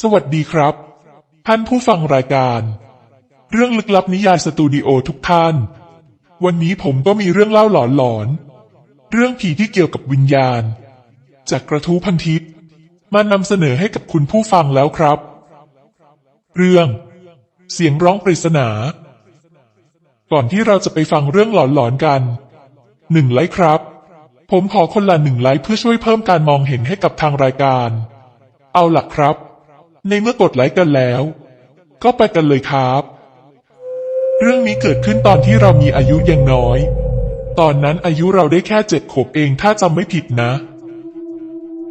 สวัสดีครับ ท่านผู้ฟังรายการ เรื่องลึกลับนิยายสตูดิโอทุกท่าน วันนี้ผมก็มีเรื่องเล่าหลอนๆ เรื่องผีที่เกี่ยวกับวิญญาณ จากกระทู้พันทิปมานำเสนอให้กับคุณผู้ฟังแล้วครับ เรื่อง เสียงร้องปริศนา ก่อนที่เราจะไปฟังเรื่องหลอนๆกันหนึ่งไลค์ครับ ผมขอคนละหนึ่งไลค์เพื่อช่วยเพิ่มการมองเห็นให้กับทางรายการ เอาล่ะครับ ในเมื่อกดไลค์กันแล้ว ก็ไปกันเลยครับ เรื่องนี้เกิดขึ้นตอนที่เรามีอายุยังน้อย ตอนนั้นอายุเราได้แค่เจ็ดขวบเองถ้าจำไม่ผิดนะ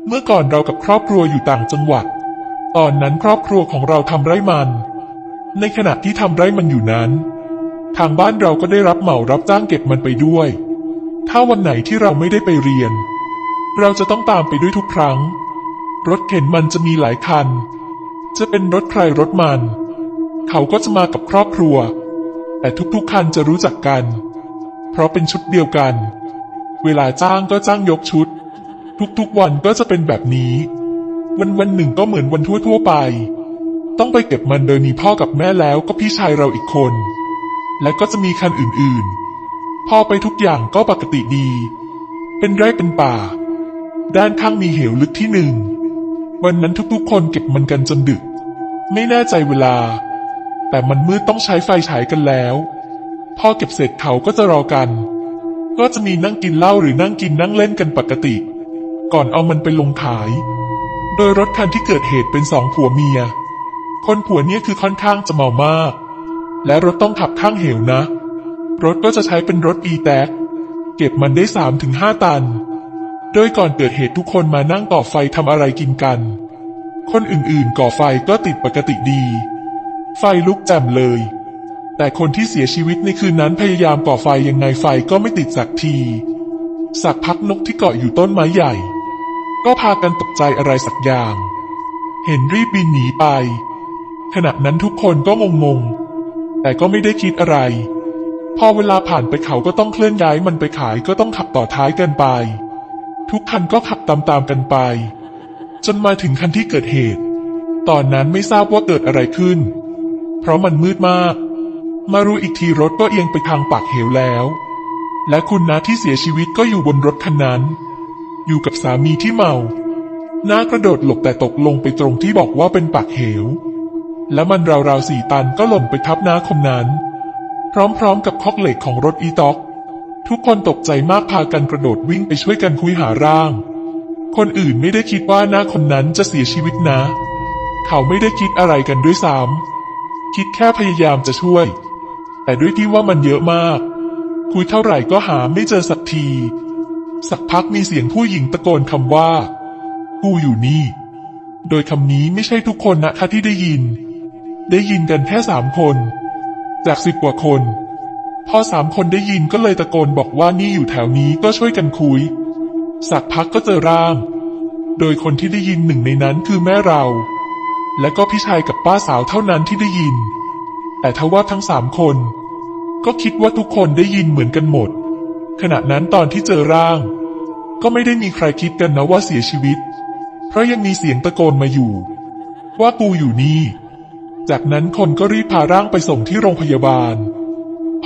เมื่อก่อนเรากับครอบครัวอยู่ต่างจังหวัด ตอนนั้นครอบครัวของเราทำไร่มัน ในขณะที่ทำไร่มันอยู่นั้น ทางบ้านเราก็ได้รับเหมารับจ้างเก็บมันไปด้วย ถ้าวันไหนที่เราไม่ได้ไปเรียน เราจะต้องตามไปด้วยทุกครั้ง รถเข็นมันจะมีหลายคัน จะเป็นรถใครรถมัน เขาก็จะมากับครอบครัว แต่ทุกๆคันจะรู้จักกัน เพราะเป็นชุดเดียวกัน เวลาจ้างก็จ้างยกชุด ทุกๆวันก็จะเป็นแบบนี้ วันวันๆหนึ่งก็เหมือนวันทั่วๆไป ต้องไปเก็บมันโดยมีพ่อกับแม่แล้วก็พี่ชายเราอีกคน และก็จะมีคันอื่นๆพอไปทุกอย่างก็ปกติดี เป็นไร่เป็นป่า ด้านข้างมีเหวลึกที่หนึ่ง วันนั้นทุกๆ คนเก็บมันกันจนดึก ไม่แน่ใจเวลา แต่มันมืดต้องใช้ไฟฉายกันแล้ว พอเก็บเสร็จเขาก็จะรอกัน ก็จะมีนั่งกินเหล้าหรือนั่งกินนั่งเล่นกันปกติ ก่อนเอามันไปลงขาย โดยรถคันที่เกิดเหตุเป็นสองผัวเมีย คนผัวเนี่ยคือค่อนข้างจะเมามาก และรถต้องขับข้างเหวนะ รถก็จะใช้เป็นรถอีแท็กเก็บมันได้สามถึงห้าตัน โดยก่อนเกิดเหตุทุกคนมานั่งก่อไฟทำอะไรกินกัน คนอื่นๆ ก่อไฟก็ติดปกติดี ไฟลุกแจ่มเลย แต่คนที่เสียชีวิตในคืนนั้นพยายามก่อไฟยังไงไฟก็ไม่ติดสักที สักพักนกที่เกาะอยู่ต้นไม้ใหญ่ ก็พากันตกใจอะไรสักอย่าง เห็นรีบบินหนีไป ขณะนั้นทุกคนก็งงๆ แต่ก็ไม่ได้คิดอะไร พอเวลาผ่านไปเขาก็ต้องเคลื่อนย้ายมันไปขายก็ต้องขับต่อท้ายกันไป ทุกคันก็ขับตามๆกันไป จนมาถึงคันที่เกิดเหตุ ตอนนั้นไม่ทราบว่าเกิดอะไรขึ้น เพราะมันมืดมาก มารู้อีกทีรถก็เอียงไปทางปากเหวแล้ว และคุณนาที่เสียชีวิตก็อยู่บนรถคันนั้น อยู่กับสามีที่เมาน้ากระโดดหลบแต่ตกลงไปตรงที่บอกว่าเป็นปากเหว และมันราวๆสี่ตันก็หล่นไปทับน้าคนนั้น พร้อมๆกับคอกเหล็กของรถอีต็อก ทุกคนตกใจมากพากันกระโดดวิ่งไปช่วยกันคุยหาร่าง คนอื่นไม่ได้คิดว่าหน้าคนนั้นจะเสียชีวิตนะ เขาไม่ได้คิดอะไรกันด้วยซ้ำคิดแค่พยายามจะช่วย แต่ด้วยที่ว่ามันเยอะมาก คุยเท่าไหร่ก็หาไม่เจอสักที สักพักมีเสียงผู้หญิงตะโกนคำว่า กูอยู่นี่ โดยคำนี้ไม่ใช่ทุกคนนะคะที่ได้ยิน ได้ยินกันแค่สามคน จากสิบกว่าคน พอสามคนได้ยินก็เลยตะโกนบอกว่านี่อยู่แถวนี้ก็ช่วยกันคุย สักพักก็เจอร่าง โดยคนที่ได้ยินหนึ่งในนั้นคือแม่เรา และก็พี่ชายกับป้าสาวเท่านั้นที่ได้ยิน แต่ทว่าทั้งสามคน ก็คิดว่าทุกคนได้ยินเหมือนกันหมด ขณะนั้นตอนที่เจอร่าง ก็ไม่ได้มีใครคิดกันนะว่าเสียชีวิต เพราะยังมีเสียงตะโกนมาอยู่ ว่ากูอยู่นี่ จากนั้นคนก็รีบพาร่างไปส่งที่โรงพยาบาล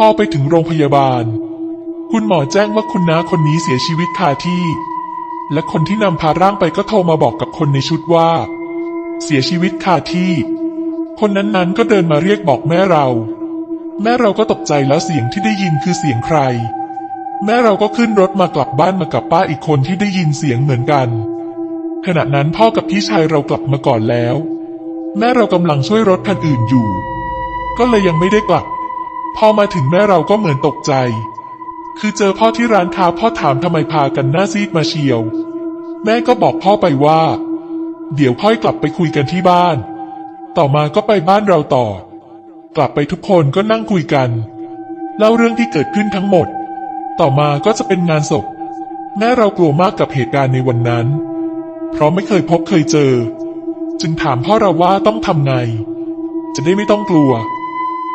พอไปถึงโรงพยาบาล คุณหมอแจ้งว่าคุณน้าคนนี้เสียชีวิตคาที่ และคนที่นำพาร่างไปก็โทรมาบอกกับคนในชุดว่า เสียชีวิตคาที่ คนนั้นๆก็เดินมาเรียกบอกแม่เรา แม่เราก็ตกใจแล้วเสียงที่ได้ยินคือเสียงใคร แม่เราก็ขึ้นรถมากลับบ้านมากับป้าอีกคนที่ได้ยินเสียงเหมือนกัน ขณะนั้นพ่อกับพี่ชายเรากลับมาก่อนแล้ว แม่เรากำลังช่วยรถคันอื่นอยู่ ก็เลยยังไม่ได้กลับ พอมาถึงแม่เราก็เหมือนตกใจ คือเจอพ่อที่ร้านค้าพ่อถามทำไมพากันหน้าซีดมาเชียว แม่ก็บอกพ่อไปว่า เดี๋ยวค่อยกลับไปคุยกันที่บ้าน ต่อมาก็ไปบ้านเราต่อ กลับไปทุกคนก็นั่งคุยกัน เล่าเรื่องที่เกิดขึ้นทั้งหมด ต่อมาก็จะเป็นงานศพ แม่เรากลัวมากกับเหตุการณ์ในวันนั้น เพราะไม่เคยพบเคยเจอ จึงถามพ่อเราว่าต้องทำไง จะได้ไม่ต้องกลัว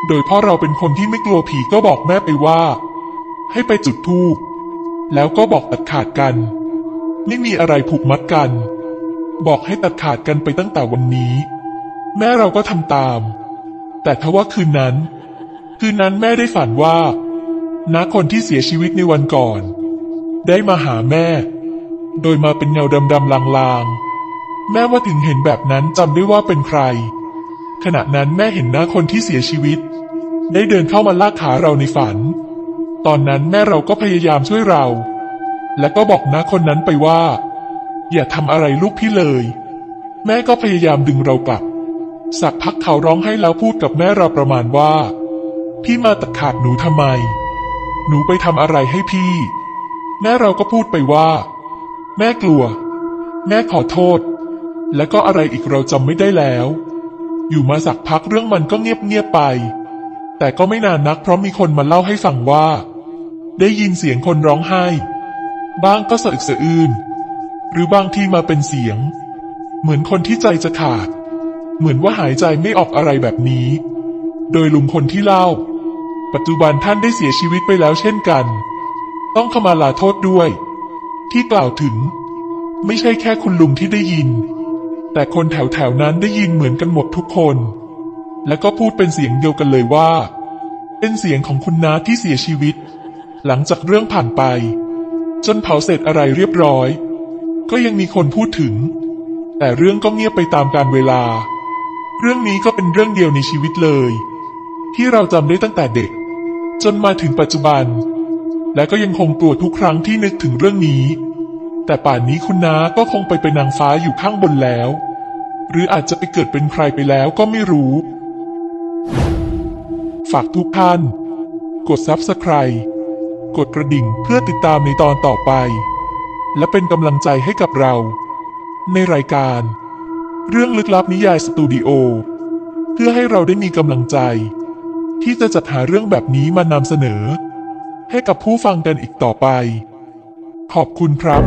โดยพ่อเราเป็นคนที่ไม่กลัวผีก็บอกแม่ไปว่า ให้ไปจุดธูปแล้วก็บอกตัดขาดกัน ไม่มีอะไรผูกมัดกัน บอกให้ตัดขาดกันไปตั้งแต่วันนี้ แม่เราก็ทำตาม แต่ทว่าคืนนั้น คืนนั้นแม่ได้ฝันว่าน้าคนที่เสียชีวิตในวันก่อน ได้มาหาแม่ โดยมาเป็นเงาดำๆลางๆ แม่ว่าถึงเห็นแบบนั้นจำได้ว่าเป็นใคร ขณะนั้นแม่เห็นน้าคนที่เสียชีวิต ได้เดินเข้ามาลากขาเราในฝัน ตอนนั้นแม่เราก็พยายามช่วยเรา และก็บอกน้าคนนั้นไปว่า อย่าทำอะไรลูกพี่เลย แม่ก็พยายามดึงเรากลับ สักพักเขาร้องให้แล้วพูดกับแม่เราประมาณว่า พี่มาตัดขาดหนูทำไม หนูไปทำอะไรให้พี่ แม่เราก็พูดไปว่า แม่กลัว แม่ขอโทษ และก็อะไรอีกเราจำไม่ได้แล้ว อยู่มาสักพักเรื่องมันก็เงียบเงียบไป แต่ก็ไม่นานนักเพราะมีคนมาเล่าให้ฟังว่า ได้ยินเสียงคนร้องไห้ บ้างก็สะอึกสะอื้นหรือบางทีมาเป็นเสียง เหมือนคนที่ใจจะขาด เหมือนว่าหายใจไม่ออกอะไรแบบนี้ โดยลุงคนที่เล่า ปัจจุบันท่านได้เสียชีวิตไปแล้วเช่นกัน ต้องขมาลาโทษด้วย ที่กล่าวถึง ไม่ใช่แค่คุณลุงที่ได้ยิน แต่คนแถวๆนั้นได้ยินเหมือนกันหมดทุกคน และก็พูดเป็นเสียงเดียวกันเลยว่า เป็นเสียงของคุณน้าที่เสียชีวิต หลังจากเรื่องผ่านไป จนเผาเสร็จอะไรเรียบร้อย ก็ยังมีคนพูดถึง แต่เรื่องก็เงียบไปตามกาลเวลา เรื่องนี้ก็เป็นเรื่องเดียวในชีวิตเลย ที่เราจำได้ตั้งแต่เด็ก จนมาถึงปัจจุบัน และก็ยังคงกลัวทุกครั้งที่นึกถึงเรื่องนี้ แต่ป่านนี้คุณน้าก็คงไปเป็นนางฟ้าอยู่ข้างบนแล้ว หรืออาจจะไปเกิดเป็นใครไปแล้วก็ไม่รู้ ฝากทุกท่าน กด Subscribe กดกระดิ่งเพื่อติดตามในตอนต่อไป และเป็นกำลังใจให้กับเรา ในรายการ เรื่องลึกลับนิยายสตูดิโอเพื่อให้เราได้มีกำลังใจ ที่จะจัดหาเรื่องแบบนี้มานำเสนอ ให้กับผู้ฟังกันอีกต่อไป ขอบคุณครับ